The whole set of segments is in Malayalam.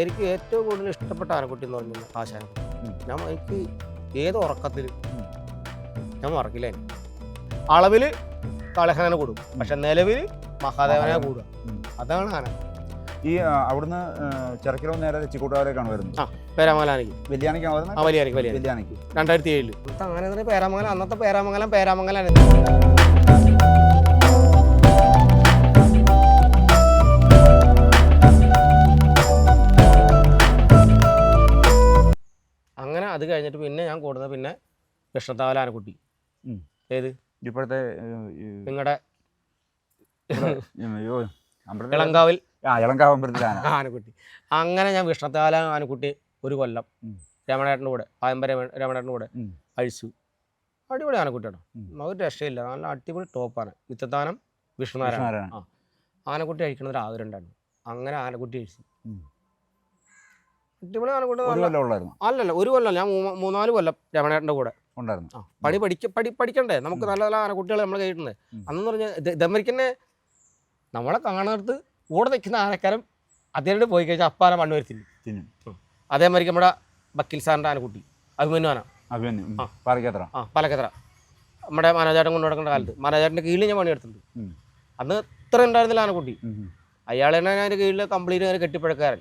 എനിക്ക് ഏറ്റവും കൂടുതൽ ഇഷ്ടപ്പെട്ട ആനക്കുട്ടി എന്ന് പറഞ്ഞാൽ ആശാനക്കുട്ടി. ഞാൻ എനിക്ക് ഏത് ഉറക്കത്തിൽ. ഞാൻ മറക്കില്ല എനിക്ക് അളവിൽ കളഹനെ കൂടും. പക്ഷെ നിലവിൽ മഹാദേവനെ. കൂടുക. അതാണ് ആന. ഈ അവിടുന്ന് ചെറുക്കിലോ നേരെ തെച്ചിക്കോട്ടുകാരേക്കാണ് വരുന്നത്. ആ വലിയാനയ്ക്കാണ് വരുന്നത്? വലിയാനിക്ക് വലിയ വെല്ലിയാനിക്ക് രണ്ടായിരത്തി ഏഴിൽ. തന്നെ പേരാമംഗലം. അന്നത്തെ പേരാമംഗലം പേരാമംഗലാണ് അത് കഴിഞ്ഞിട്ട് പിന്നെ ഞാൻ കൂടുന്നത് പിന്നെ കൃഷ്ണത്താവല ആനക്കുട്ടി. ഏത്? ഇപ്പോഴത്തെ നിങ്ങളുടെ അമ്പലത്തിലെ- ഇളങ്കാവിൽ. ആന. ആനക്കുട്ടി. അങ്ങനെ ഞാൻ കൃഷ്ണത്താവല ആനക്കുട്ടി ഒരു കൊല്ലം. രമണേട്ടന്റെ കൂടെ പായമ്പ രമ- രമണേട്ടന്റെ കൂടെ. അഴിച്ചു. അടിപൊളി ആനക്കുട്ടിയാണ്. ഒരു രക്ഷയില്ല. നല്ല അടിപൊളി ടോപ്പാണ് വിത്തത്താനം വിഷ്ണുനാരായണ ആനക്കുട്ടി അഴിക്കണ ഒരു ആഗ്രഹം ഉണ്ടായിരുന്നു അങ്ങനെ ആനക്കുട്ടി അഴിച്ചു ഉം. അടിപൊളി ആനക്കുട്ടി ഒരു നല്ല കൊല്ലം ഉള്ളായിരുന്നു അല്ലല്ല ഒരു കൊല്ലം ഞാൻ മൂന്ന് മൂന്നാൽ കൊല്ലം രമണേട്ടന്റെ കൂടെ. ഉണ്ടായിരുന്നു. പടി പഠിക്ക പടി പഠിക്കണ്ടേ? നമുക്ക്. നല്ല നല്ല ആനക്കുട്ടികൾ നമ്മൾ കേട്ടിട്ടുണ്ട്. അന്നെന്ന് പറഞ്ഞാൽ ദമരിക്കന്നെ നമ്മളെ കാണുന്നിടത്ത് കൂടെ നിൽക്കുന്ന ആനക്കാരൻ അതിനോട് പോയി കഴിഞ്ഞാൽ അപ്പാന മണ്ണ് തിന്നും. അതേമാതിരി നമ്മുടെ ബക്കിൽ സാറിന്റെ ആനക്കുട്ടി അഭിമന്യു ആന. അഭിമന്യു. ഉം. ആ. പലക്കത്ര നമ്മുടെ മാനേജാട്ടൻ കൊണ്ടു നടക്കേണ്ട കാലത്ത്. മനോജേട്ടന്റെ കീഴിൽ ഞാൻ പണിയെടുത്തിട്ടുണ്ട്. അന്ന് ഇത്ര ഉണ്ടായിരുന്നില്ല ആനക്കുട്ടി. അയാളെന്നെ ഞാൻ അതിന്റെ കീഴിൽ കംപ്ലീറ്റ് കെട്ടിപ്പഴക്കാരൻ.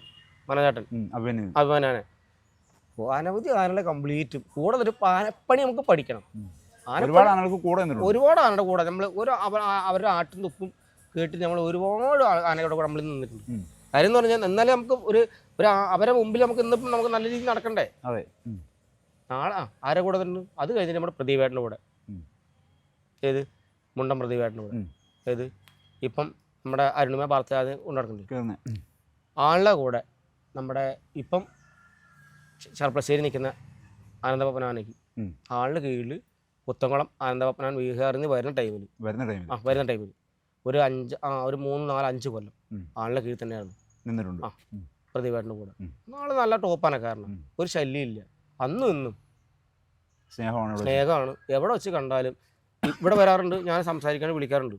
മനോജേട്ടൻ. അഭിമാനാണ് അഭിമന്യു. അനവധി ആനകളെ കംപ്ലീറ്റ് കൂടെ ഒരു ആനപ്പണി നമുക്ക് പഠിക്കണം. ഒരുപാട് ആനകൾക്ക് കൂടെ ഒരുപാട് ആനയുടെ കൂടെ. നമ്മൾ ഒരു അവരുടെ ആട്ടും തുപ്പും കേട്ട് നമ്മൾ ഒരുപാട് ആനകളുടെ ആനയുടെ കൂടെ നമ്മൾ നിന്നിട്ടുണ്ട്. കാര്യം എന്ന് പറഞ്ഞാൽ എന്നാലേ നമുക്ക് ഒരു ഒരു അവരെ മുമ്പിൽ നമുക്ക് ഇന്നിപ്പം നമുക്ക് നല്ല രീതിയിൽ നടക്കണ്ടേ? അതെ. നാളെ ആരെ കൂടെ തന്നെ അത് കഴിഞ്ഞിട്ട് നമ്മുടെ പ്രദീപേട്ടന്റെ കൂടെ. ഏത്? മുണ്ടം പ്രദീപേട്ടന്റെ കൂടെ. ഏത്? ഇപ്പം നമ്മുടെ അരുണിമ പാർത്താത് കൊണ്ടുനടക്കുന്നുണ്ട് കേറുന്നെ. ഉം. ആളുടെ കൂടെ നമ്മുടെ ഇപ്പം ചെറുപ്പശ്ശേരി നിൽക്കുന്ന ആനന്ദപപ്പനാനയ്ക്ക്. ആളുടെ കീഴിൽ പുത്തംകുളം ആനന്ദപപ്പനാൻ വീഹാറിന് വരുന്ന ടൈമിൽ വരുന്ന ടൈമിൽ ആ വരുന്ന ടൈമിൽ ഒരു അഞ്ച് ആ ഒരു മൂന്ന് നാല് അഞ്ച് കൊല്ലം. ആളുടെ കീഴിൽ തന്നെയാണ് നിന്നിട്ടുണ്ട്. ആ. പ്രതിഭയുടെ കൂടെ. നാളെ നല്ല ടോപ്പാണ് കാരണം. ഒരു ശല്യമില്ല. അന്നും ഇന്നും. സ്നേഹമാണ് സ്നേഹമാണ്. എവിടെ വെച്ച് കണ്ടാലും ഇവിടെ വരാറുണ്ട് ഞാൻ സംസാരിക്കാൻ വിളിക്കാറുണ്ട്.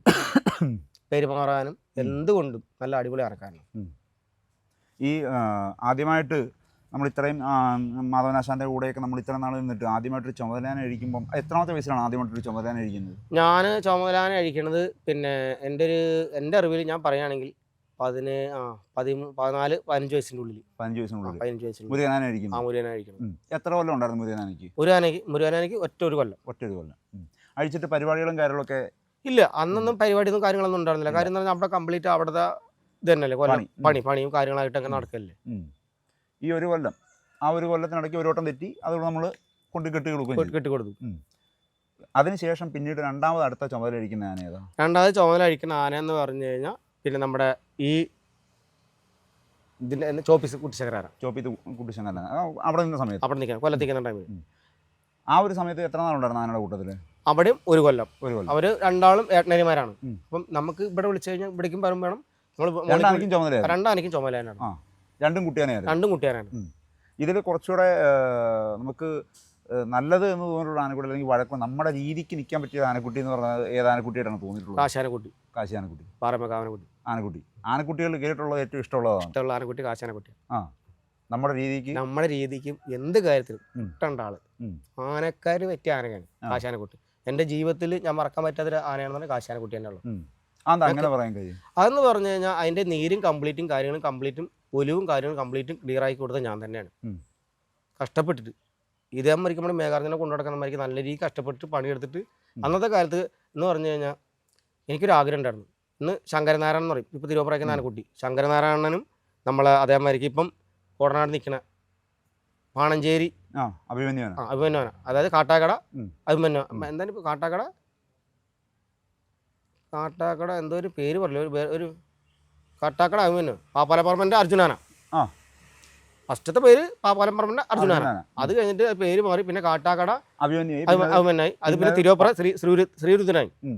പെരുമാറാനും എന്തുകൊണ്ടും നല്ല അടിപൊളി ആനക്കാരനാണ്. ഈ ആദ്യമായിട്ട് നമ്മൾ ഇത്രയും മാധവനാശാന്റെ കൂടെയൊക്കെ നമ്മൾ ഇത്ര നാൾ നിന്നിട്ട് ആദ്യമായിട്ടൊരു ചുമതലാന കഴിക്കുമ്പോൾ എത്രാമത്തെ വയസ്സിലാണ് ആദ്യമായിട്ടൊരു ചുമതലാന കഴിക്കുന്നത് ഞാൻ ചുമതലാന കഴിക്കണത് പിന്നെ എന്റെ ഒരു എന്റെ അറിവിൽ ഞാൻ പറയുകയാണെങ്കിൽ പതിന് ആ പതിമൂ പതിനാല് പതിനഞ്ച് വയസ്സിന്റെ ഉള്ളിൽ. പതിനഞ്ച് വയസ്സിനുള്ളിൽ പതിനഞ്ച് വയസ്സിൽ മുരുകനാന ആ കഴിക്കുന്നത് കഴിക്കുന്നു. എത്ര കൊല്ലം ഉണ്ടായിരുന്നു മുരുകനാനയ്ക്ക്? ഒരു ആനയ്ക്ക് മുരുകനാനയ്ക്ക് ഒറ്റ ഒരു കൊല്ലം. ഒറ്റൊരു കൊല്ലം. അഴിച്ചിട്ട് പരിപാടികളും കാര്യങ്ങളൊക്കെ ഇല്ല അന്നൊന്നും പരിപാടിയൊന്നും കാര്യങ്ങളൊന്നും ഉണ്ടായിരുന്നില്ല. കാര്യം എന്ന് പറഞ്ഞാൽ അവിടെ കംപ്ലീറ്റ് അവിടുത്തെ ഇത് തന്നെയല്ലേ കൊല്ലം പണി. പണിയും കാര്യങ്ങളായിട്ട് അങ്ങനെ നടക്കല്ലേ. ഈ ഒരു കൊല്ലം ആ ഒരു കൊല്ലത്തിനിടയ്ക്ക് ഒരു വട്ടം തെറ്റി അതുകൊണ്ട് നമ്മൾ കൊണ്ട് കെട്ടി കൊടുക്കും കെട്ടി കൊടുക്കും അതിനുശേഷം പിന്നീട് രണ്ടാമത് അടുത്ത ചുമതല അഴിക്കുന്ന ആന ഏതാ? രണ്ടാമത് ചുമതല അഴിക്കുന്ന ആന എന്ന് പറഞ്ഞു കഴിഞ്ഞാൽ പിന്നെ നമ്മുടെ ഈ ഇതിന്റെ ചോപ്പീസ് കുട്ടിശേഖരാന ചോപ്പീസ് കുട്ടിശങ്കരനാണ് അവിടെ നിന്ന സമയത്ത്. അവിടെ നിൽക്കണം കൊല്ലത്തിക്കുന്ന ടൈമിൽ ആ ഒരു സമയത്ത് എത്ര നാളുണ്ടായിരുന്നു ആനയുടെ കൂട്ടത്തിൽ അവിടെയും ഒരു കൊല്ലം. ഒരു കൊല്ലം. അവർ രണ്ടാളും ഏട്ടനരിമാരാണ്. അപ്പം നമുക്ക് ഇവിടെ വിളിച്ചു കഴിഞ്ഞാൽ ഇവിടേക്കും വരും വേണം. നമ്മൾ ചുമതലയാണ് ആ. രണ്ടും കുട്ടിയാനായിരുന്നു രണ്ടും കുട്ടിയാനാണ് ഇതിൽ കുറച്ചുകൂടെ നമുക്ക് നല്ലത് എന്ന് തോന്നിയിട്ടുള്ള ആനക്കുട്ടി അല്ലെങ്കിൽ വഴക്കം നമ്മുടെ രീതിക്ക് നിൽക്കാൻ പറ്റിയ ആനക്കുട്ടി എന്ന് പറഞ്ഞാൽ ഏത് ആനക്കുട്ടിയായിട്ടാണ് തോന്നിയിട്ടുള്ളത്? കാശാനക്കുട്ടി. കാശി ആനക്കുട്ടി പാറമക്കാവനക്കുട്ടി ആനക്കുട്ടി. ആനക്കുട്ടികൾ കേട്ടിട്ടുള്ളത് ഏറ്റവും ഇഷ്ടമുള്ളതാണ്? ഇഷ്ടമുള്ള ആനക്കുട്ടി കാശാനക്കുട്ടി ആ. നമ്മുടെ രീതിക്ക്? നമ്മുടെ രീതിക്കും എന്ത് കാര്യത്തിലും ഇട്ടണ്ട ആൾ. ആനക്കാർ പറ്റിയ ആനയാണ് കാശാനക്കുട്ടി. എന്റെ ജീവിതത്തിൽ ഞാൻ മറക്കാൻ പറ്റാത്തൊരു ആനയാണെന്നാണ് കാശാനക്കുട്ടി തന്നെ ഉള്ളത് അങ്ങനെ പറയാൻ കഴിയും. അതെന്ന് പറഞ്ഞു കഴിഞ്ഞാൽ അതിന്റെ നീരും കംപ്ലീറ്റും കാര്യങ്ങളും കംപ്ലീറ്റും ഒലിവും കാര്യങ്ങളും കംപ്ലീറ്റും ക്ലിയർ ആക്കി കൊടുത്തത് ഞാൻ തന്നെയാണ്. കഷ്ടപ്പെട്ടിട്ട്. ഇതേ മരിക്കുമ്പോൾ നമ്മുടെ മേഘാർജനെ കൊണ്ടുനടക്കുന്ന മരിക്ക് നല്ല രീതിയിൽ കഷ്ടപ്പെട്ട് പണിയെടുത്തിട്ട്. അന്നത്തെ കാലത്ത് എന്ന് പറഞ്ഞു കഴിഞ്ഞാൽ എനിക്കൊരു ആഗ്രഹം ഉണ്ടായിരുന്നു. ഇന്ന് ശങ്കരനാരായണൻ എന്ന് പറയും. ഇപ്പോൾ തിരുവപ്പുറയ്ക്ക് ഉം. കുട്ടി ശങ്കരനാരായണനും നമ്മളെ അതേമാതിരിക്ക് ഇപ്പം കോടനാട് നിൽക്കണ പാണഞ്ചേരി അഭിമന്യുവാന അതായത് കാട്ടാക്കട. അഭിമന്യു എന്താണ് ഇപ്പോൾ കാട്ടാക്കട? കാട്ടാക്കട എന്തോ ഒരു പേര് പറയില്ല ഒരു പേ- ഒരു കാട്ടാക്കട അഭിമന്യു പാപ്പാലപ്പറമ്പന്റെ അർജുനാന ആ. ഫസ്റ്റത്തെ പേര് പാപ്പാലപ്പറമ്പന്റെ അർജുനാന അർജുനാന. അത് കഴിഞ്ഞിട്ട് ആ പേര് മാറി പിന്നെ കാട്ടാക്കട അഭിമന്യായി അത് പിന്നെ പിന്നെ തിരുവപ്പുറ ശ്രീ ശ്രീ ശ്രീരുദ്ധനായി ഉം.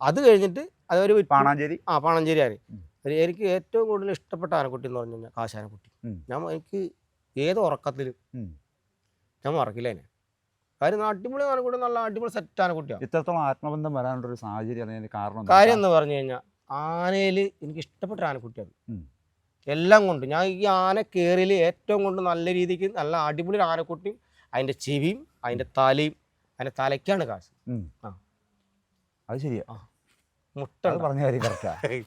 അത് കഴിഞ്ഞിട്ട് അതൊരു വിറ്റ് പാണാഞ്ചേരി ആ പാണഞ്ചേരി ആന ഉം. ഒരു എനിക്ക് ഏറ്റവും കൂടുതൽ ഇഷ്ടപ്പെട്ട ആനക്കുട്ടി എന്ന് പറഞ്ഞു കഴിഞ്ഞാൽ കാശാനക്കുട്ടി ഉം. ഞാൻ എനിക്ക് ഏത് ഉറക്കത്തിലും ഉം. ഞാൻ മറക്കില്ല അതിനെ കാര്യം അടിപൊളി ആനക്കുട്ടി നല്ല അടിപൊളി സെറ്റ് കുട്ടിയാണ്. ഇത്രത്തോളം ആത്മബന്ധം വരാനുള്ള ഒരു സാഹചര്യം കാരണം കാര്യം എന്ന് പറഞ്ഞു കഴിഞ്ഞാൽ ആനയിൽ എനിക്ക് ഇഷ്ടപ്പെട്ട ആനക്കുട്ടിയാണ് എല്ലാം കൊണ്ട് ഞാൻ ഈ ആന കയറിയിൽ ഏറ്റവും കൊണ്ട് നല്ല രീതിക്ക് നല്ല അടിപൊളി ഒരു ആനക്കുട്ടിയും അതിന്റെ ചെവിയും അതിന്റെ തലയും അതിന്റെ തലയ്ക്കാണ് കാശ്. ആ. അത് ശരിയാ. മുട്ട പറഞ്ഞ കാര്യം കറക്റ്റാ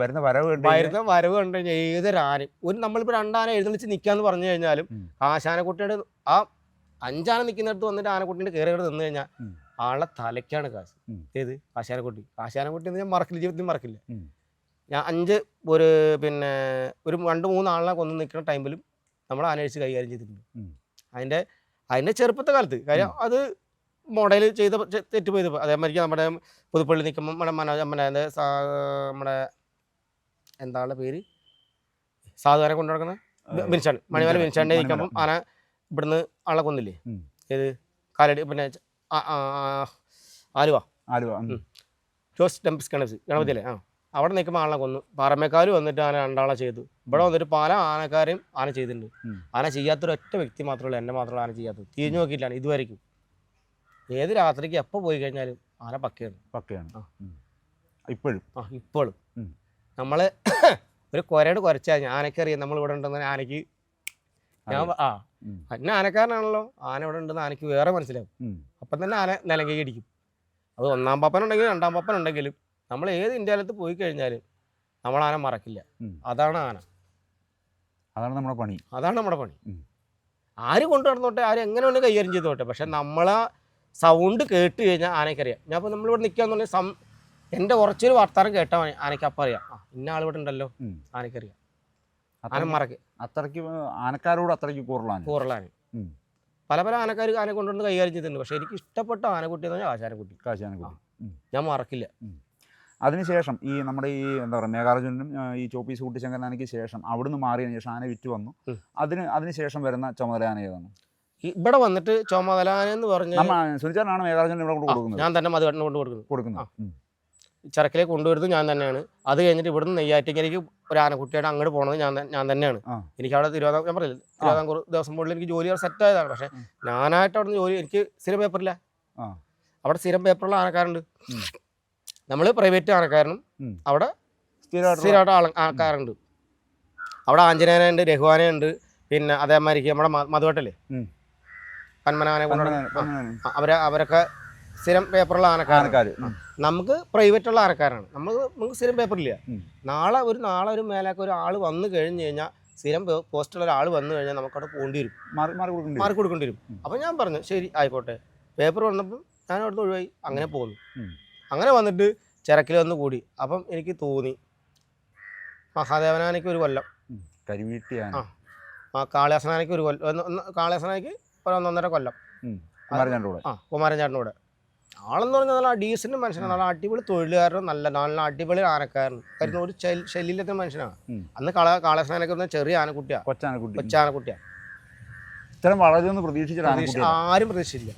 വരുന്ന വരവ് വരുന്ന വരവ് കണ്ടു കഴിഞ്ഞാൽ ഏതൊരു ആനയും. ഒരു നമ്മളിപ്പോൾ രണ്ടാന എഴുന്നള്ളിച്ച് നിൽക്കാന്ന് പറഞ്ഞു കഴിഞ്ഞാലും. ആശാനക്കുട്ടിയുടെ ആ അഞ്ചാന നിൽക്കുന്നിടത്ത് വന്നിട്ട് ആനക്കുട്ടിന്റെ കയറി കയറി നിന്ന് കഴിഞ്ഞാൽ ആളെ തലയ്ക്കാണ് കാശ്. ഏത്? ആശാനക്കുട്ടി ആശാനക്കുട്ടി എന്ന് ഞാൻ മറക്കില്ല ജീവിതത്തിൽ മറക്കില്ല. ഞാൻ അഞ്ച് ഒരു പിന്നെ ഒരു രണ്ട് മൂന്ന് ആളിനെ കൊന്നു നിൽക്കുന്ന ടൈമിലും നമ്മൾ ആനഴിച്ച് കൈകാര്യം ചെയ്തിട്ടുണ്ട്. അതിന്റെ അതിന്റെ ചെറുപ്പത്തെ കാലത്ത്. കാര്യം അത് മോഡൽ ചെയ്ത തെറ്റുപോയത് തെറ്റ് പോയത് അതേമാതിരി നമ്മുടെ പുതുപ്പള്ളി നിൽക്കുമ്പോൾ നമ്മുടെ മനോജ് നമ്മുടെ എന്താ നമ്മുടെ എന്താണ് പേര്? സാധുവാനെ കൊണ്ടു നടക്കുന്ന ബിൻഷാൻ മണിമല മിനിച്ചാണ്ടേ ബിൻഷാന്റെ നിൽക്കുമ്പം ആന ഇവിടുന്ന് ആളെ കൊന്നില്ലേ. ഏത്? കാലടി പിന്നെ ആലുവ. ആലുവ. ജോസ് ടെമ്പിസ് ഗണപതി ഗണപതിയല്ലേ? ആ. അവിടെ നിൽക്കുമ്പോൾ ആളെ കൊന്നു. പാറമേക്കാർ വന്നിട്ട് ആന രണ്ടാളെ ചെയ്തു. ഇവിടെ വന്നിട്ട് പല ആനക്കാരെയും ആന ചെയ്തിട്ടുണ്ട്. ആന ചെയ്യാത്തൊരു ഒറ്റ വ്യക്തി മാത്രമേ ഉള്ളൂ എന്നെ മാത്രമേ ആന ചെയ്യാത്തത്. തിരിഞ്ഞു നോക്കിയിട്ടാണ് ഇതുവരെയും ഏത് രാത്രിക്ക് എപ്പോൾ പോയി കഴിഞ്ഞാലും ആന പക്കയാണ്. പക്കയാണ്. ഇപ്പോഴും. ആ ഇപ്പോഴും. നമ്മൾ ഒരു കുരയോട് കുരച്ചാൽ ആനക്കറിയാം നമ്മൾ ഇവിടെ ഉണ്ടെന്ന് ആനയ്ക്ക് ഞാൻ ആ ഉം. അന്ന ആനക്കാരനാണല്ലോ. ആന ഇവിടെ ഉണ്ടെന്ന് ആനയ്ക്ക് വേറെ മനസ്സിലാവും. അപ്പൊ തന്നെ ആന നിലങ്കൈ അടിക്കും അത് ഒന്നാം പപ്പൻ ഉണ്ടെങ്കിലും രണ്ടാം പപ്പൻ ഉണ്ടെങ്കിലും നമ്മൾ ഏത് ഇന്ത്യയിലത്ത് പോയി കഴിഞ്ഞാലും നമ്മൾ ആന മറക്കില്ല. അതാണ് ആന. അതാണ് നമ്മുടെ പണി. അതാണ് നമ്മുടെ പണി. ആര് കൊണ്ടു നടന്നോട്ടെ ആര് എങ്ങനെ ഉണ്ട് കൈകാര്യം ചെയ്തോട്ടെ പക്ഷെ നമ്മളാ സൗണ്ട് കേട്ട് കഴിഞ്ഞാൽ ആനയ്ക്കറിയാം. ഞാൻ ഇപ്പോൾ നമ്മളിവിടെ നിൽക്കാന്നുണ്ടെങ്കിൽ സം എന്റെ കുറച്ചൊരു വർത്താനം കേട്ടാൽ ആനയ്ക്ക് അപ്പം അറിയാം. ആ ഇന്ന ആളിവിടെ ഉണ്ടല്ലോ. ആനയ്ക്കറിയാം. ആന അത്രയ്ക്ക് ആനക്കാരോട് അത്രയ്ക്ക് കൂറലാണ് കൂറലാണ് പല പല ആനക്കാർ ആന കൊണ്ടുവന്ന് കൈകാര്യം ചെയ്തിട്ടുണ്ട്. പക്ഷേ എനിക്ക് ഇഷ്ടപ്പെട്ട ആനക്കുട്ടി എന്ന് പറഞ്ഞാൽ ആശാനക്കുട്ടി. കാശാനക്കുട്ടി. ഞാൻ മറക്കില്ല. അതിനുശേഷം ഈ നമ്മുടെ ഈ എന്താ പറയുക മേഘാർജുനും ഈ ചോപ്പീസ് കുട്ടിശങ്കരനാനയ്ക്ക് ശേഷം അവിടുന്ന് മാറിയതിന് ശേഷം ആന വിറ്റ് വന്നു. അതിന് അതിനുശേഷം വരുന്ന ചുമതല ആന ഏതാണ് ഇവിടെ വന്നിട്ട് ചുമതല ആന എന്ന് പറഞ്ഞാൽ സുനിച്ചാനാണ് മേഘാർജുനൻ ഇവിടെ കൊണ്ട് കൊടുക്കുന്നത്. ഞാൻ തന്നെ മധുവട്ടന് കൊണ്ട് കൊടുക്കുന്നത്. കൊടുക്കുന്നത്. ചരക്കിലേക്ക് കൊണ്ടുവരുന്നത് ഞാൻ തന്നെയാണ്. അത് കഴിഞ്ഞിട്ട് ഇവിടുന്ന് നെയ്യാറ്റിങ്ങലേക്ക് ഒരു ആനക്കുട്ടിയുടെ അങ്ങോട്ട് പോണത് ഞാൻ ഞാൻ തന്നെയാണ്. എനിക്ക് അവിടെ തിരുവനന്തപുരം ഞാൻ പറയില്ല തിരുവിതാംകൂർ ദിവസം മുകളിൽ എനിക്ക് ജോലി സെറ്റ് ആയതാണ്. പക്ഷേ. ഞാനായിട്ട് അവിടെ നിന്ന് ജോലി എനിക്ക് സ്ഥിരം പേപ്പറില്ല. അവിടെ സ്ഥിരം പേപ്പറുള്ള ആനക്കാരുണ്ട്. നമ്മൾ നമ്മൾ പ്രൈവറ്റ് ആനക്കാരനും. അവിടെ സ്ഥിരമായിട്ട് ആൾക്കാരുണ്ട് അവിടെ ആഞ്ജനേന ഉണ്ട് രഘുവാന ഉണ്ട് പിന്നെ അതേമാതിരിക്ക് നമ്മുടെ മധുവട്ടല്ലേ. പന്മനാനെ കൊണ്ട് പന്മനാ- പന്മനാ- ആ, അവരെ അവരൊക്കെ സ്ഥിരം പേപ്പറുള്ള ആനക്കാരാണ്. നമുക്ക് പ്രൈവറ്റ് ഉള്ള ആനക്കാരാണ്. നമ്മൾ നമുക്ക് സ്ഥിരം പേപ്പറില്ല ഇല്ല. നാളെ ഒരു നാളെ ഒരു മേലേക്ക് ഒരു ആൾ വന്നു കഴിഞ്ഞു കഴിഞ്ഞാൽ സ്ഥിരം പോസ്റ്റുള്ള ഒരാൾ വന്നു കഴിഞ്ഞാൽ നമുക്കവിടെ പോകേണ്ടി വരും മാറി മാറി കൊടുക്കേണ്ടി വരും. മാർക്ക് കൊടുക്കേണ്ടി വരും അപ്പം ഞാൻ പറഞ്ഞു ശരി ആയിക്കോട്ടെ. പേപ്പർ വന്നപ്പം ഞാൻ അവിടുന്ന് ഒഴിവായി. അങ്ങനെ പോന്നു. അങ്ങനെ വന്നിട്ട് ചിറക്കിൽ വന്ന് കൂടി. അപ്പം എനിക്ക് തോന്നി മഹാദേവനാനയ്ക്ക് ഒരു കൊല്ലം. ഉം. ആ. കാളിയാസനാനയ്ക്ക് ഒരു കൊല്ലം. കാളിയാസനാനയ്ക്ക് ഒരു ഒന്നൊന്നര കൊല്ലം. ആ കുമാരൻ ചേട്ടന്റെ കൂടെ. ആളെന്ന് പറഞ്ഞാൽ നല്ല ഡീസന്റ് മനുഷ്യനാണ്. നല്ല അടിപൊളി തൊഴിലുകാരനും നല്ല നല്ല അടിപൊളി ആനക്കാരൻ. കാര്യം ഒരു ശൈ- മനുഷ്യനാണ്. അന്ന് കള കാളസ്നാനൊക്കെ വന്ന ചെറിയ ആനക്കുട്ടിയാണ് കൊച്ചാനക്കുട്ടി. കൊച്ചാനക്കുട്ടിയാണ് ഇത്തരം വളരെയൊന്നും പ്രതീക്ഷിച്ചിട്ട് പ്രതീക്ഷ ആനക്കുട്ടി ആരും പ്രതീക്ഷിച്ചില്ല.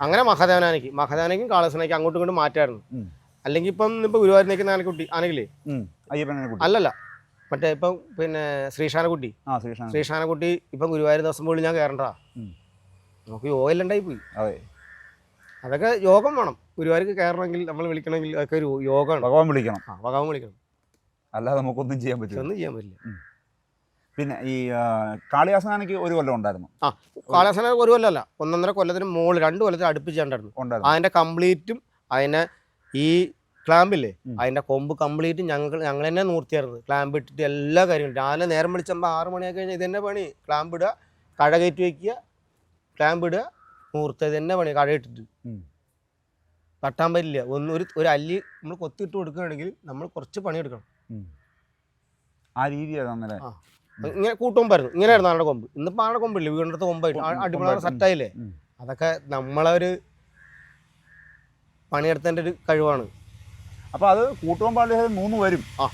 അങ്ങനെ മഹാദേവനാനയ്ക്ക് മഹാദേവനയ്ക്കും കാളസ്നാനയ്ക്കും അങ്ങോട്ടും ഇങ്ങോട്ടും മാറ്റായിരുന്നു. അല്ലെങ്കിൽ ഇപ്പം ഇപ്പൊ ഗുരുവായൂർ നിൽക്കുന്ന ആനക്കുട്ടി ആനകില്ലേ അല്ലല്ല. മറ്റേ ഇപ്പം പിന്നെ ശ്രീശാനക്കുട്ടി ശ്രീശാനക്കുട്ടി ഇപ്പം ഗുരുവായൂർ ദിവസം പോലും ഞാൻ കയറണ്ടാ നമുക്ക് ഓയിലുണ്ടായി പോയി അതെ. അതൊക്കെ യോഗം വേണം. ഗുരുവായൂർക്ക് കയറണമെങ്കിൽ നമ്മൾ വിളിക്കണമെങ്കിൽ അതൊക്കെ ഒരു യോഗമാണ്. ഭഗവാൻ വിളിക്കണം. ആ ഭഗവാൻ വിളിക്കണം. അല്ലാതെ നമുക്കൊന്നും ചെയ്യാൻ പറ്റില്ല. ഒന്നും ചെയ്യാൻ പറ്റില്ല. പിന്നെ ഈ കാളിയാസനാനയ്ക്ക് ഒരു കൊല്ലം ഉണ്ടായിരുന്നു. ആ കാളിയാസന ഒരു കൊല്ലമല്ല ഒന്നൊന്നര കൊല്ലത്തിന് മുകളിൽ രണ്ട് കൊല്ലത്തിന് അടുപ്പിച്ചുണ്ടായിരുന്നു. ഉണ്ടായിരുന്നു. അതിന്റെ കംപ്ലീറ്റും അതിനെ ഈ ക്ലാമ്പില്ലേ. അതിന്റെ കൊമ്പ് കംപ്ലീറ്റ് ഞങ്ങൾ ഞങ്ങൾ തന്നെ നൂർത്തിയായിരുന്നു. ക്ലാമ്പ് ഇട്ടിട്ട് എല്ലാ കാര്യങ്ങളും. രാവിലെ നേരം വിളിച്ചപ്പോൾ ആറ് മണിയാക്കി കഴിഞ്ഞാൽ ഇതന്നെ പണി. ക്ലാമ്പ് ഇടുക കഴ കയറ്റി വയ്ക്കുക ക്ലാമ്പ് ഇടുക നൂർത്ത തന്നെ പണി കഴ ഇട്ടിട്ട് ഉം. തട്ടാൻ പറ്റില്ല ഒന്ന് ഒരു ഒരു അല്ലി നമ്മൾ കൊത്തിയിട്ട് കൊടുക്കുകയാണെങ്കിൽ നമ്മൾ കുറച്ച് പണിയെടുക്കണം. ആ രീതിയാണ് ഇങ്ങനെ ആ. ഇങ്ങനെ ആയിരുന്നു ആളുടെ കൊമ്പ് ഇന്നിപ്പോൾ ആളുടെ കൊമ്പില്ലേ വീടിനടുത്ത് കൊമ്പായിട്ട് അടിപൊളി. സെറ്റായില്ലേ. അതൊക്കെ നമ്മളെ ഒരു പണിയെടുത്തതിന്റെ ഒരു കഴിവാണ് അപ്പൊ അത് കൂട്ടുവാൻ പാടില്ല മൂന്ന് വരും ആ.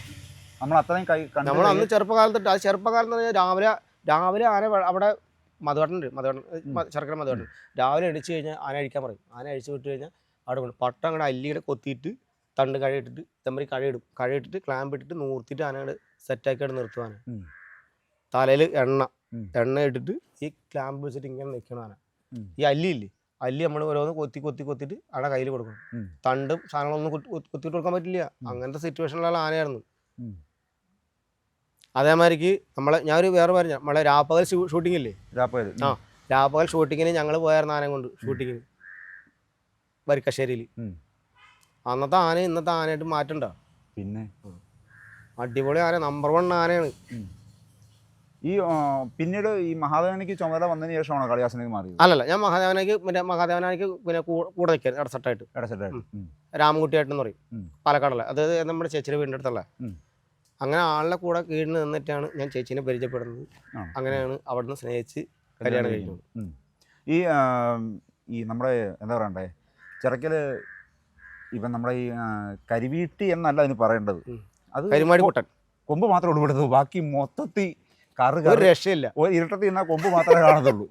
നമ്മൾ അത്രയും നമ്മൾ അന്ന് ചെറുപ്പകാലത്ത് ചെറുപ്പകാലം എന്ന് പറഞ്ഞാൽ രാവിലെ രാവിലെ ആന അവിടെ മധുവട്ടുണ്ട് മധുവട്ടൻ ശർക്കര മധുവട്ടൻ രാവിലെ അടിച്ചു കഴിഞ്ഞാൽ ആന അഴിക്കാൻ പറയും. ആന അഴിച്ചു വിട്ട് കഴിഞ്ഞാൽ അവിടെ കൊണ്ട് പട്ടം അങ്ങോട്ട് അല്ലിയുടെ കൊത്തിയിട്ട് തണ്ട് കഴയിട്ടിട്ട് തെമ്മരി കഴയിടും കഴയിട്ടിട്ട് ക്ലാമ്പ് ഇട്ടിട്ട് നൂർത്തിട്ട് ആനയുടെ അവിടെ നിർത്തുവാന. തലയിൽ എണ്ണ. എണ്ണ ഇട്ടിട്ട് ഈ ക്ലാമ്പ് വെച്ചിട്ട് ഇങ്ങനെ നിൽക്കണം ആന. ഈ അല്ലി ഇല്ലേ? അല്ലി നമ്മൾ ഓരോന്ന് കൊത്തി കൊത്തി കൊത്തിട്ട് ആടെ കയ്യിൽ കൊടുക്കണം. തണ്ടും സാധനങ്ങളൊന്നും കൊത്തിയിട്ട് കുത്തി- കൊടുക്കാൻ പറ്റില്ല. അങ്ങനത്തെ സിറ്റുവേഷനിലുള്ള ആനയായിരുന്നു. അതേമാതിരിക്ക് നമ്മളെ ഞാനൊരു വേറെ പറഞ്ഞ നമ്മളെ രാപ്പകൽ ഷൂട്ടിംഗ് ഇല്ലേ രാപ്പകൽ. ആ. രാപ്പകൽ ഷൂട്ടിങ്ങിന് ഞങ്ങൾ പോയായിരുന്നു ആനയും കൊണ്ട് ഷൂട്ടിങ്ങിന്. വരിക്കശ്ശേരിയിൽ. അന്നത്തെ ആന ഇന്നത്തെ ആനയായിട്ട് മാറ്റണ്ട? പിന്നെ? അടിപൊളി ആന നമ്പർ വൺ ആനയാണ്. ഈ പിന്നീട് ഈ മഹാദേവനിക്ക് ചുമതല വന്നതിന് ശേഷമാണോ കളിയാസനക്ക് മാറിയത്? അല്ലല്ല ഞാൻ മഹാദേവനക്ക് പിന്നെ മഹാദേവനയ്ക്ക് പിന്നെ കൂടെ നിൽക്കാൻ ഇടസെട്ടായിട്ട് ഇടസെട്ടായിട്ട്. രാമൻകുട്ടിയായിട്ടെന്ന് പറയും. പാലക്കാടല്ലേ? അതായത് നമ്മുടെ ചേച്ചിയുടെ വീടിന്റെ അടുത്തുള്ള ഉം. അങ്ങനെ ആളുടെ കൂടെ കീഴിൽ നിന്നിട്ടാണ് ഞാൻ ചേച്ചീനെ പരിചയപ്പെടുന്നത്. അങ്ങനെയാണ് അവിടുന്ന് സ്നേഹിച്ച് കല്യാണം കഴിക്കുന്നത്. ഈ ഈ നമ്മുടെ എന്താ പറയണ്ടേ ചിറക്കൽ ഇപ്പം നമ്മുടെ ഈ കരിവീട്ടി എന്നല്ല അതിന് പറയേണ്ടത്. അത് കരിമാടി കൊട്ടൻ. കൊമ്പ് മാത്രമേ ഉൾപ്പെടുന്നത് ബാക്കി മൊത്തത്തിൽ കറു കറി. രക്ഷയില്ല. ഇരുട്ടത്തിൽ നിന്നാൽ കൊമ്പ് മാത്രമേ കാണത്തുള്ളൂ.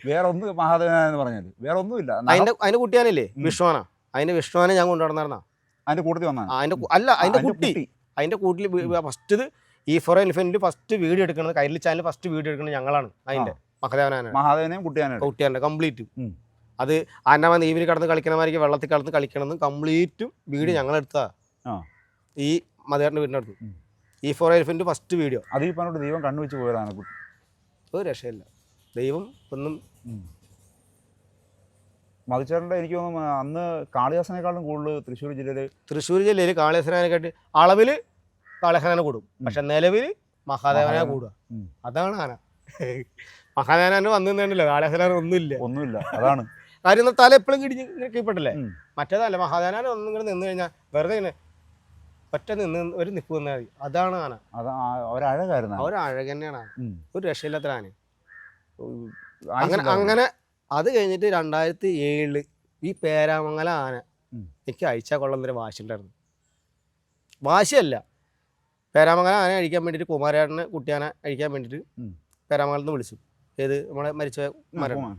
വേറെ ഒന്ന് മഹാദേവന എന്ന് പറഞ്ഞാൽ വേറെ ഒന്നുമില്ല അതിന്റെ അതിന്റെ അതിന്റെ കുട്ടിയാനില്ലേ അതിന്റെ വിഷ്ണുവാന അതിന്റെ വിഷ്ണുവാനെ ഞാൻ കൊണ്ടുനടന്നായിരുന്ന അതിന്റെ കൂട്ടത്തിൽ വന്നാ അതിന്റെ കു- അല്ല അതിന്റെ കുട്ടി. അതിന്റെ കൂട്ടിൽ ഫസ്റ്റ് ഈ ഫോർ എലിഫന്റിൽ ഫസ്റ്റ് വീഡിയോ എടുക്കുന്നത് കൈരളി ചാനൽ ഫസ്റ്റ് വീഡിയോ എടുക്കുന്നത് ഞങ്ങളാണ് അതിന്റെ മഹാദേവനാണ്. മഹാദേവനെയും കുട്ടിയാനാണ്. കുട്ടിയാന്റെ കംപ്ലീറ്റ്. അത് ആന്റെ നീവിന് കടന്ന് കളിക്കണമായിരിക്കും വെള്ളത്തിൽ കടന്ന് കളിക്കണമെന്ന് കംപ്ലീറ്റും വീഡിയോ ഞങ്ങളെടുത്താ. ഈ മതേറിന്റെ വീടിന്റെ അടുത്ത് ഉം. ഈ ഫോർ എലിഫന്റ് ഫസ്റ്റ് വീഡിയോ. അത് ഈ ദൈവം കണ്ണു വെച്ച് പോയതാണ് ഒരു രക്ഷയില്ല. ദൈവം ഒന്നും മതിച്ചേട്ടന്റെ എനിക്ക് തോന്നുന്നു അന്ന് കാളിദാസനേക്കാളും കൂടുതൽ തൃശ്ശൂർ ജില്ലയിൽ തൃശ്ശൂർ ജില്ലയിൽ കാളിയസനാനെക്കാട്ടി അളവിൽ കാളിദാസനെ കൂടും. പക്ഷെ നിലവിൽ മഹാദേവനെ കൂടുക. അതാണ് ആന. മഹാദേവനെ വന്നു നിന്നില്ല ഒന്നുമില്ല. ഒന്നുമില്ല. അതാണ്. കാര്യം തല എപ്പോഴും കിടിഞ്ഞ് കീഴ്പ്പെട്ടല്ലേ. മറ്റേതല്ല മഹാദേവനെ ഒന്നും ഇങ്ങനെ നിന്ന് കഴിഞ്ഞാൽ വെറുതെ ഇങ്ങനെ ഒറ്റ നിന്ന് ഒരു നിപ്പ് വന്നാൽ മതി. അതാണ് ആന. ഒരഴകായിരുന്നു ആ ഒരു അഴക് തന്നെയാണ് ഒരു രക്ഷയില്ലാത്ത ആന അങ്ങനെ അങ്ങനെ അത് കഴിഞ്ഞിട്ട് രണ്ടായിരത്തി ഏഴിൽ ഈ പേരാമംഗല ആന എനിക്ക് അയച്ചാൽ കൊള്ളം എന്നൊരു വാശിണ്ടായിരുന്നു വാശിയല്ല. പേരാമംഗല ആന അഴിക്കാൻ വേണ്ടിയിട്ട് കുമാരേട്ടനെ കുട്ടിയാന അഴിക്കാൻ വേണ്ടിയിട്ട്. പേരാമംഗലത്ത് നിന്ന് വിളിച്ചു. ഏത് നമ്മളെ മരിച്ച മരണം.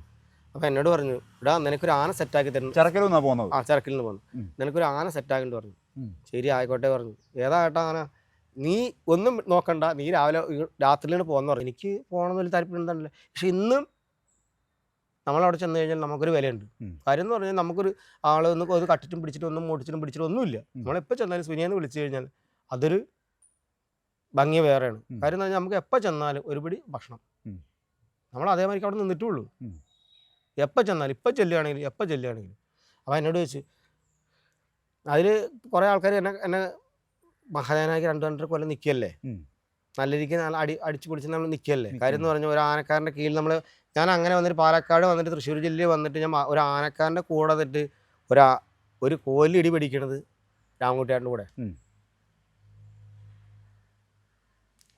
അപ്പൊ എന്നോട് പറഞ്ഞു ഇടാ നിനക്കൊരു ആന സെറ്റാക്കി തരുന്നു. ചിറക്കലും എന്നാ പോകുന്നത് ആ ചിറക്കിൽ നിന്ന് പോകുന്നു. നിനക്കൊരു ആന സെറ്റാക്കിട്ട് പറഞ്ഞു. ശരി ആയിക്കോട്ടെ പറഞ്ഞു. ഏതാ ഏട്ടാ ആന? നീ ഒന്നും നോക്കണ്ട. നീ രാവിലെ രാത്രിയിലാണ് പോകുന്ന പറഞ്ഞു. എനിക്ക് പോകണമെന്നൊരു താല്പര്യം എന്താണല്ലേ പക്ഷെ ഇന്നും നമ്മളവിടെ ചെന്ന് കഴിഞ്ഞാൽ നമുക്കൊരു വിലയുണ്ട്. കാര്യം എന്ന് പറഞ്ഞാൽ നമുക്കൊരു ആളൊന്ന് ഒന്ന് ഒരു കട്ടിട്ടും പിടിച്ചിട്ടും ഒന്നും മുടിച്ചിട്ടും പിടിച്ചിട്ടും ഒന്നുമില്ല. നമ്മളെപ്പോൾ ചെന്നാലും സുനിയെന്ന് വിളിച്ചു കഴിഞ്ഞാൽ അതൊരു ഭംഗി വേറെയാണ്. കാര്യം എന്ന് പറഞ്ഞാൽ നമുക്ക് എപ്പോൾ ചെന്നാലും ഒരുപടി ഭക്ഷണം. നമ്മൾ അതേമാതിരി അവിടെ നിന്നിട്ടുള്ളൂ എപ്പോ എപ്പോൾ ചെന്നാലും ഇപ്പം ചെല്ലുകയാണെങ്കിലും എപ്പോൾ ചെല്ലുകയാണെങ്കിലും. അപ്പോൾ എന്നോട് ചോദിച്ചു അതിൽ കുറേ ആൾക്കാർ എന്നെ എന്നെ മഹാദേവനാക്കി രണ്ട് രണ്ടര കൊല്ലം നിൽക്കുകയല്ലേ. നല്ല രീതിക്ക് നല്ല അടി അടിച്ചു പിടിച്ച് നമ്മൾ നിൽക്കുകയല്ലേ കാര്യം എന്ന് പറഞ്ഞാൽ ഒരു ആനക്കാരന്റെ കീഴിൽ നമ്മൾ ഞാൻ അങ്ങനെ വന്നിട്ട് പാലക്കാട് വന്നിട്ട് തൃശ്ശൂർ ജില്ലയിൽ വന്നിട്ട് ഞാൻ ഒരു ആനക്കാരന്റെ കൂടെ നിന്നിട്ട് ഒരു ഒരു കോലിടി പിടിക്കണത് രാമൻകുട്ടിയാരുടെ കൂടെ.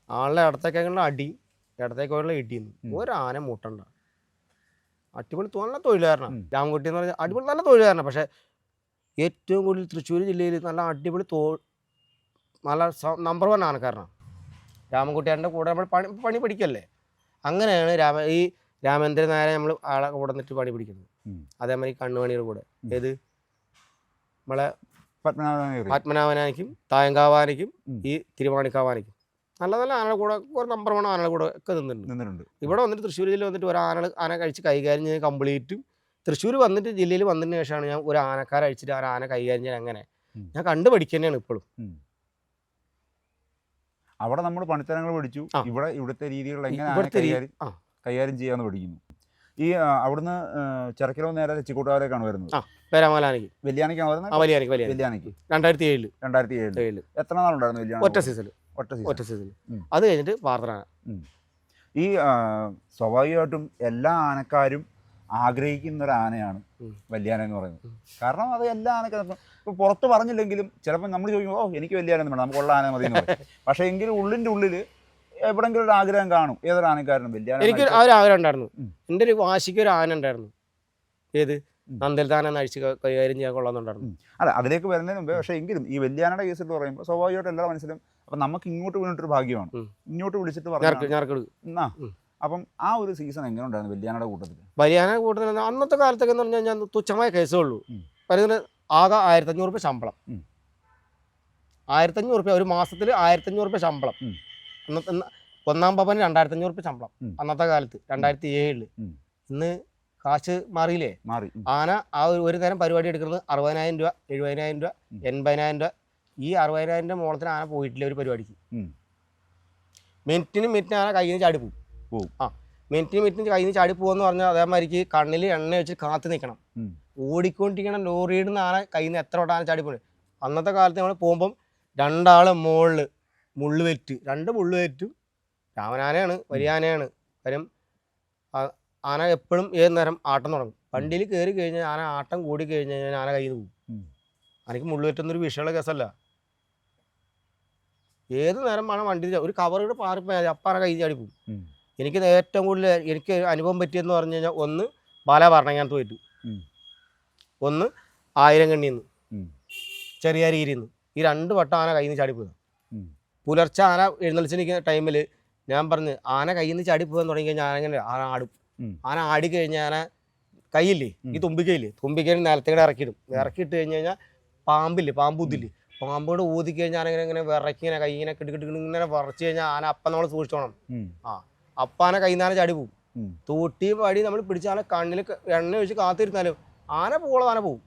ആളുടെ ഇടത്തേക്കുള്ള അടി ഇടത്തേക്കുള്ള ഇടിയുന്നു. ഒരു ആന മൂട്ടണ്ട. അടിപൊളി തോന്നുന്ന നല്ല തൊഴിലുകാരനാണ് ഉം. രാമൻകുട്ടി എന്ന് പറഞ്ഞാൽ അടിപൊളി നല്ല തൊഴിലുകാരനാണ് പക്ഷേ ഏറ്റവും കൂടുതൽ തൃശ്ശൂർ ജില്ലയിൽ നല്ല അടിപൊളി തോ നല്ല നമ്പർ വൺ ആനക്കാരനാണ്. രാമൻകുട്ടിയാരുടെ കൂടെ നമ്മൾ പണി പണി പിടിക്കല്ലേ? അങ്ങനെയാണ് രാമ ഈ രാമേന്ദ്രൻ നായരെ നമ്മൾ ആളെ കൂടെ നിന്നിട്ട് പണി പിടിക്കുന്നത്. അതേമാതിരി കണ്ണുമണിയുടെ കൂടെ. ഏത്? നമ്മളെ പത്മനാഭനാനിക്കും തായങ്കാവാനിക്കും ഈ തിരുവാണിക്കാവാനിക്കും. നല്ല നല്ല ആനയുടെ കൂടെ ഒരു നമ്പർ വൺ ആനയുടെ കൂടെ ഒക്കെ നിന്നിട്ടുണ്ട്. ഇവിടെ വന്നിട്ട് തൃശ്ശൂർ ജില്ലയിൽ വന്നിട്ട് ഒരു ആന ആന കഴിച്ച് കൈകാര്യം ചെയ്ത് കംപ്ലീറ്റും തൃശ്ശൂർ വന്നിട്ട് ജില്ലയിൽ വന്നതിന് ശേഷമാണ് ഞാൻ ഒരു ആനക്കാരെ അഴിച്ചിട്ട് ആ ആന കൈകാര്യം ചെയ്യാൻ അങ്ങനെ. ഞാൻ കണ്ടു പഠിക്കുന്നതാണ് ഇപ്പോഴും അവിടെ നമ്മൾ പണിത്തരങ്ങൾ പഠിച്ചു. ഇവിടെ ഇവിടുത്തെ രീതികൾ എങ്ങനെ ആന ഇവിടുത്തെ കൈകാര്യം കൈകാര്യം ചെയ്യാന്ന് പഠിക്കുന്നു. ഈ അവിടുന്ന് ചിറക്കിലോ നേരെ തെച്ചിക്കോട്ടാവിലേക്കാണ് വരുന്നത്. വെല്ലിയാനിക്കാണ് ആ വരുന്നത്? വലിയാനിക്ക് വെല്ലിയാനിക്ക് രണ്ടായിരത്തി ഏഴിൽ രണ്ടായിരത്തി ഏഴിൽ. എത്ര നാളുണ്ടായിരുന്നു വെല്ലിയാനി? ഒറ്റ സീസൺ ഒറ്റ സീസൺ ഒറ്റ സീസൺ അത് കഴിഞ്ഞിട്ട് വാർത്തനാണ് ഈ സ്വാഭാവികമായിട്ടും എല്ലാ ആനക്കാരും ആഗ്രഹിക്കുന്ന ഒരു ആനയാണ് വല്യാന എന്ന് പറയുന്നത്. കാരണം അത് എല്ലാ ആനക്ക് ഇപ്പോൾ പുറത്ത് പറഞ്ഞില്ലെങ്കിലും ചിലപ്പോൾ നമ്മൾ ചോദിക്കുമ്പോൾ ഓ എനിക്ക് വല്യാന വേണം നമുക്കുള്ള ആന മതി പക്ഷെ എങ്കിലും ഉള്ളിന്റെ ഉള്ളിൽ എവിടെങ്കിലും ഒരു ആഗ്രഹം കാണും ഏതൊരു ആനക്കാരനും വല്യാന എനിക്ക് ആ ഒരു ആഗ്രഹം ഉണ്ടായിരുന്നു. എന്റെ ഒരു വാശിക്ക് ഒരു ആന ഉണ്ടായിരുന്നു. ഏത്? അഴിച്ച് കൈകാര്യം ചെയ്യാൻ അല്ല അതിലേക്ക് വരുന്നതിന് മുമ്പേ പക്ഷേ എങ്കിലും ഈ വല്യാനയുടെ കേസ് എന്ന് പറയുമ്പോൾ സ്വാഭാവികമായിട്ടും എല്ലാ മനസ്സിലും അപ്പം നമുക്ക് ഇങ്ങോട്ട് വീണിട്ടൊരു ഭാഗ്യമാണ്. ഇങ്ങോട്ട് വിളിച്ചിട്ട് പറഞ്ഞു. അപ്പം ആ ഒരു സീസൺ എങ്ങനെ ഉണ്ടായിരുന്നു വല്യാനയുടെ കൂട്ടത്തിൽ വലിയാന കൂട്ടത്തിൽ അന്നത്തെ കാലത്തൊക്കെ എന്ന് പറഞ്ഞാൽ ഞാൻ തുച്ഛമായ കേസുള്ളൂ. പറയുന്നത് ആകെ ആയിരത്തഞ്ഞൂറ് രൂപ ശമ്പളം. ആയിരത്തഞ്ഞൂറ് രൂപ ഒരു മാസത്തിൽ ആയിരത്തഞ്ഞൂറ് രൂപ ശമ്പളം. അന്നത്തെ ഒന്നാം പവന് രണ്ടായിരത്തഞ്ഞൂറ് രൂപ ശമ്പളം അന്നത്തെ കാലത്ത് രണ്ടായിരത്തി ഏഴിൽ ഇന്ന് കാശ് മാറിയില്ലേ? മാറി. ആന ആ ഒരു നേരം പരിപാടി എടുക്കുന്നത് അറുപതിനായിരം രൂപ എഴുപതിനായിരം രൂപ. എൺപതിനായിരം രൂപ. ഈ അറുപതിനായിരം രൂപ മോളത്തിന് ആന പോയിട്ടില്ല ഒരു പരിപാടിക്ക്. മിനിറ്റിന് മിനിറ്റിന് ആന കയ്യിൽ നിന്ന് ചാടി പോകും പോവും. ആ മിനിറ്റിന് മിനിറ്റിന് കയ്യിൽ നിന്ന് ചാടി പോകുമെന്ന് പറഞ്ഞാൽ അതേമാതിരിക്ക് കണ്ണിൽ എണ്ണ വെച്ച് കാത്തു നിൽക്കണം. ഓടിക്കൊണ്ടിരിക്കണ ലോറിയിൽ നിന്ന് ആന കയ്യിൽ നിന്ന് എത്ര വട്ടം ആന ചാടി പോകുന്നത് അന്നത്തെ കാലത്ത് നമ്മൾ പോകുമ്പം രണ്ടാൾ മുകളിൽ മുള്ളു വെറ്റ് രണ്ട് മുള്ളു വെറ്റും രാമനാനയാണ് വലിയ ആനയാണ് കാര്യം ആന എപ്പോഴും ഏത് നേരം ആട്ടം തുടങ്ങും. വണ്ടിയിൽ കയറി കഴിഞ്ഞാൽ ആന ആട്ടം കൂടി കഴിഞ്ഞ് കഴിഞ്ഞാൽ ആന കയ്യിൽ നിന്ന് പോകും. ആനയ്ക്ക് മുള്ളു വെറ്റുന്നൊരു വിഷയമുള്ള കേസല്ല. ഏത് നേരം വേണം വണ്ടി ഒരു കവറുകൂടെ പാറിപ്പോയാൽ അപ്പം ആന കയ്യിൽ ചാടി പോകും. എനിക്ക് ഏറ്റവും കൂടുതൽ എനിക്ക് അനുഭവം പറ്റിയെന്ന് പറഞ്ഞു കഴിഞ്ഞാൽ ഒന്ന് ബാല പറഞ്ഞങ്ങാനത്ത് പോയിട്ട് ഒന്ന് ആയിരം കണ്ണിന്ന്. ചെറിയ രീതിയിൽ ഈ രണ്ട് വട്ടം ആന കയ്യിൽ നിന്ന് ചാടിപ്പോയത്. ഉം. പുലർച്ചെ ആന എഴുന്നള്ളിച്ചിരിക്കുന്ന ടൈമിൽ ഞാൻ പറഞ്ഞ് ആന കയ്യിൽ നിന്ന് ചാടി പോകാൻ തുടങ്ങി കഴിഞ്ഞാൽ ആന എങ്ങനെ ആന ആടും. ആന ആടി കഴിഞ്ഞാൽ ആന കയ്യില്ലേ? ഈ തുമ്പിക്കയില്ലേ? തുമ്പിക്കയിൽ നിലത്തേടെ ഇറക്കിയിടും. ഇറക്കിയിട്ട് കഴിഞ്ഞ് കഴിഞ്ഞാൽ പാമ്പില്ലേ? പാമ്പ് ഊതില്ലേ പാമ്പോട് ഊതി കഴിഞ്ഞാൽ ഇങ്ങനെ ഇങ്ങനെ വിറക്കി ഇങ്ങനെ കൈ ഇങ്ങനെ കിടക്കിട്ട് ഇങ്ങനെ വിറച്ച് കഴിഞ്ഞാൽ ആന അപ്പം നമ്മൾ സൂക്ഷിച്ചോണം ആ അപ്പം ആന കയ്യിൽ നിന്ന് ആന ചാടി പോകും തോട്ടി പാടി നമ്മൾ പിടിച്ച ആന കണ്ണിൽ എണ്ണ ഒഴിച്ച് കാത്തിരുന്നാലും ആന പോകണം ആന പോകും.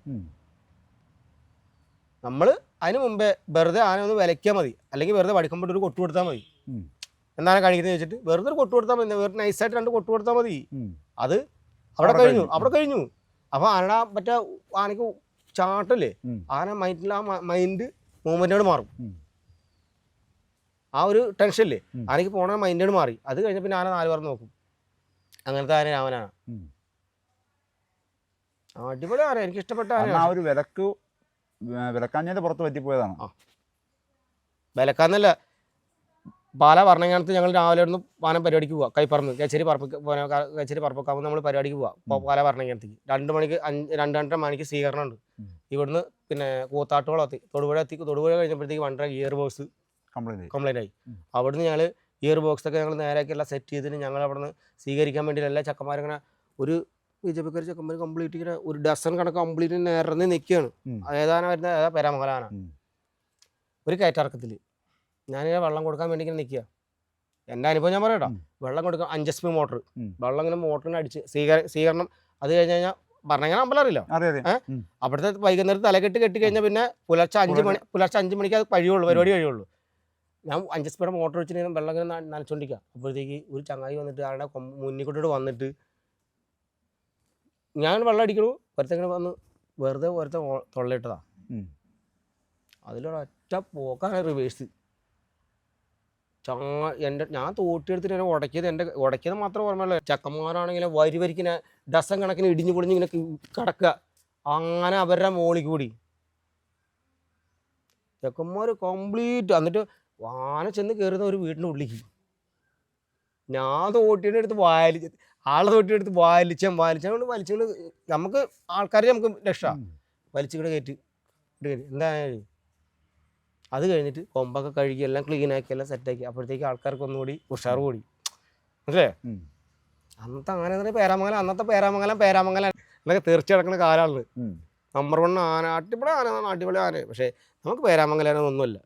നമ്മൾ അതിന് മുമ്പേ വെറുതെ ആന ഒന്ന് വിലക്കിയാൽ മതി. അല്ലെങ്കിൽ വെറുതെ വടിക്കുമ്പോൾ ഒരു കൊട്ടു കൊടുത്താൽ മതി. എന്താണ് കാണിക്കുന്നത് വെച്ചിട്ട് വെറുതെ ഒരു കൊട്ടു കൊടുത്താൽ മതി. വെറുതെ നൈസായിട്ട് രണ്ട് കൊട്ടു കൊടുത്താൽ മതി. അത് അവിടെ കഴിഞ്ഞു. അവിടെ കഴിഞ്ഞു. അപ്പൊ ആനയുടെ ആ മറ്റേ ആനക്ക് ചാട്ടല്ലേ. ആന മൈൻഡിൽ ആ മൈൻഡ് മൂവ്മെന്റിനോട് മാറും. ആ ഒരു ടെൻഷനില്ലേ ഇല്ലേ? ആനയ്ക്ക് പോണ മൈൻഡ് മാറി. അത് കഴിഞ്ഞ പിന്നെ ആന നാല് പറഞ്ഞ് നോക്കും. അങ്ങനത്തെ ആന രാമനാണ് അടിപൊളി ആന എനിക്ക് ഇഷ്ടപ്പെട്ട ആന ആ ഒരു വിലക്ക് വിലക്കാഞ്ഞതിന്റെ പുറത്ത് പറ്റിപ്പോയതാണ്. വിലക്കാന്നല്ല പാല പറഞ്ഞങ്ങാനത്ത് ഞങ്ങൾ രാവിലെ ഒന്ന് പാനം പരിപാടിക്ക് പോവാം. കൈപ്പറന്ന് കച്ചേരി പറപ്പ് കച്ചേരി പറപ്പിക്കാവുമ്പോൾ നമ്മൾ പരിപാടിക്ക് പോവാം. പാല പറഞ്ഞങ്ങാനത്തേക്ക് രണ്ട് മണിക്ക് അഞ്ച് രണ്ട് രണ്ടര മണിക്ക് സ്വീകരണം ഉണ്ട് ഇവിടുന്ന് പിന്നെ കൂത്താട്ടുകളെത്തി തൊടുപുഴ എത്തി. തൊടുപുഴ കഴിഞ്ഞപ്പോഴത്തേക്ക് വണ്ടര ഗിയർ ബോക്സ്. കംപ്ലൈന്റ് ആയി. അവിടുന്ന് ഞങ്ങൾ ഇയർ ബോക്സ് ഒക്കെ ഞങ്ങൾ നേരെയൊക്കെ എല്ലാം സെറ്റ് ചെയ്തിട്ട് ഞങ്ങൾ അവിടുന്ന് സ്വീകരിക്കാൻ വേണ്ടി എല്ലാ ചക്കന്മാരിങ്ങനെ ഒരു ബി ജെ പിക്കാർ ചെക്കന്മാർ കംപ്ലീറ്റ് ഇങ്ങനെ ഒരു ഡസൺ കണക്ക് കംപ്ലീറ്റ് നിരന്ന് നിൽക്കുകയാണ് ഏതാനും വരുന്ന ഏതാ പെരാമംഗലാന. ഒരു കയറ്റിറക്കത്തിൽ ഞാനിങ്ങനെ വെള്ളം കൊടുക്കാൻ വേണ്ടി ഇങ്ങനെ നിൽക്കുക എന്റെ അനുഭവം ഞാൻ പറയട്ടോ. കേട്ടോ വെള്ളം കൊടുക്കാൻ അഞ്ച് എസ് മോട്ടർ. വെള്ളം ഇങ്ങനെ മോട്ടറിനെ അടിച്ച് സ്വീകര സ്വീകരണം അത് കഴിഞ്ഞ് കഴിഞ്ഞാൽ പറഞ്ഞാൽ അമ്പലം അറിയില്ല. അവിടുത്തെ വൈകുന്നേരം തലകെട്ട് കെട്ടി കഴിഞ്ഞാൽ പിന്നെ പുലർച്ചെ അഞ്ച് മണി പുലർച്ചെ അഞ്ച് മണിക്ക് അത് കഴിയുള്ളൂ പരിപാടി കഴിയുള്ളൂ. ഞാൻ അഞ്ച് സ്പീഡ് മോട്ടർ വെച്ചിട്ട് ഞാൻ വെള്ളം ഇങ്ങനെ നനച്ചോണ്ടിരിക്കുക അപ്പോഴത്തേക്ക് ഒരു ചങ്ങാതി വന്നിട്ട് ആളുടെ മുന്നിൽ കൊണ്ടിട്ട് വന്നിട്ട് ഞാൻ വെള്ളം അടിക്കണു. ഒരുത്തങ്ങനെ വന്ന് വെറുതെ ഒരുത്ത തൊള്ളയിട്ടതാ. അതിലൊരൊറ്റ പോക്കാണ് റിവേഴ്സ്. ചങ്ങ എന്റെ ഞാൻ തോട്ടിയെടുത്തിട്ട് എന്നെ ഉടക്കിയത് എന്റെ ഉടക്കിയത് മാത്രം ഓർമ്മയുള്ള. ചക്കന്മാരാണെങ്കിൽ വരി വരിക്കിനെ ഡസൻ കണക്കിന് ഇടിഞ്ഞു പൊളിഞ്ഞ് ഇങ്ങനെ കിടക്കുക അങ്ങനെ അവരുടെ മോളിൽ കൂടി ചെക്കന്മാർ കംപ്ലീറ്റ് എന്നിട്ട് വാന ചെന്ന് കയറുന്ന ഒരു വീടിന്റെ ഉള്ളിക്ക് ഞാൻ തോട്ടിയുടെ അടുത്ത് വാലിച്ച് ആളെ തോട്ടിയുടെ അടുത്ത് വാലിച്ച വലിച്ചുകൊണ്ട് വലിച്ചുകൊണ്ട് നമുക്ക് ആൾക്കാരെ നമുക്ക് രക്ഷ. വലിച്ചുകൂടെ കയറ്റി എന്തായാലും അത് കഴിഞ്ഞിട്ട് കൊമ്പൊക്കെ കഴുകി എല്ലാം ക്ലീൻ ആക്കി എല്ലാം സെറ്റാക്കി അപ്പോഴത്തേക്ക് ആൾക്കാർക്ക് ഒന്നുകൂടി ഉഷാർ കൂടി. മനസ്സിലേ. അന്നത്തെ അങ്ങനെ പേരാമംഗലം അന്നത്തെ പേരാമംഗലം പേരാമംഗലം എന്നൊക്കെ തീർച്ച കിടക്കുന്ന കാലമാണ് നമ്പർ വൺ ആന അടിപൊളി ആന അടിപൊളി ആന. പക്ഷേ നമുക്ക് പേരാമംഗലം ഒന്നുമല്ല.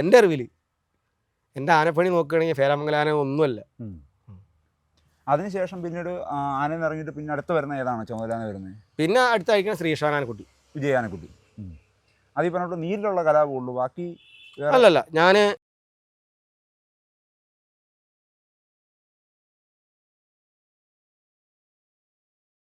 എന്റെ അറിവിൽ എന്റെ ആനപ്പണി നോക്കുകയാണെങ്കിൽ ഫേരാമംഗലാന ഒന്നുമല്ല. അതിനുശേഷം പിന്നീട് ആനയിൽ ഇറങ്ങിയിട്ട് പിന്നെ അടുത്ത് വരുന്ന ഏതാണ് ചുമതല വരുന്നത്? പിന്നെ അടുത്ത അയക്കുന്ന ശ്രീഷാനാനക്കുട്ടി വിജയാനക്കുട്ടി. ആനക്കുട്ടി അതീ പറഞ്ഞിട്ട് നീരിലുള്ള കലാപമുള്ളൂ ബാക്കി അല്ലല്ല ഞാൻ